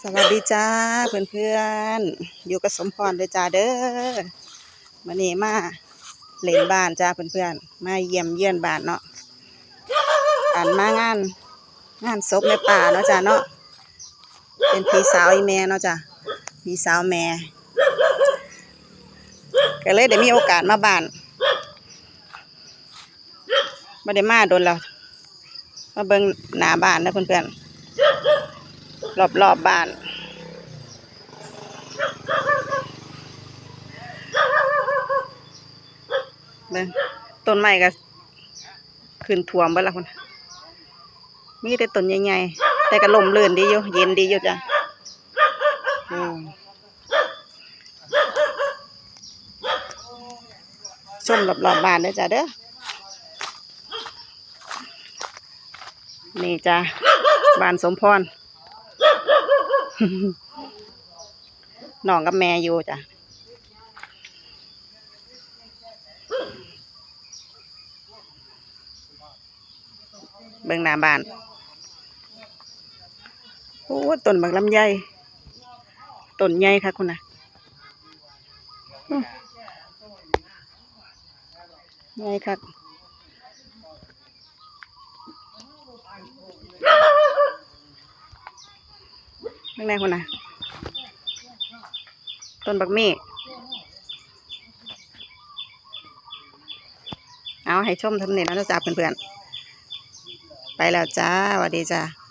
สวัสดีจ้าเพื่อนเพื่อนอยู่กับสมพรเลยจ้าเด้อมานี่มาเล่นบ้านจ้าเพื่อนเพื่อนมาเยี่ยมเยี่ยนบ้านเนาะอันมางาน งานศพในป่าเนาะจ้าเนาะเป็นพี่สาวอีแม่เนาะจ้าพี่สาวแม่ก็เลยได้มีโอกาสมาบ้านไม่ได้มาโดนแล้วมาเบิ่งหน้าบ้านนะเพื่อนเพื่อน รอบๆบบ้าน เบิ่งต้นไม้ก็ขึ้นท่วมเบิดละคนมีแต่ต้นใหญ่ๆ แต่ก็ลมเลื่นดีอยู่ เย็นดีอยู่จ้ะอืมชมรอบๆบบ้านเด้อจ้ะเด้อ นี่จ้ะบ้านสมพร น้องกับแม่อยู่จ้ะเบิ่งหน้าบ้านโอ้ต้นบักลำไยต้นใหญ่ค่ะคุณน่ะใหญ่ค่ะ ข้างในคนน่ะ ต้นบักมี่เอาให้ชมทำเนียแล้วนะจ้าเพื่อนๆ ไปแล้วจ้าสวัสดีจ้า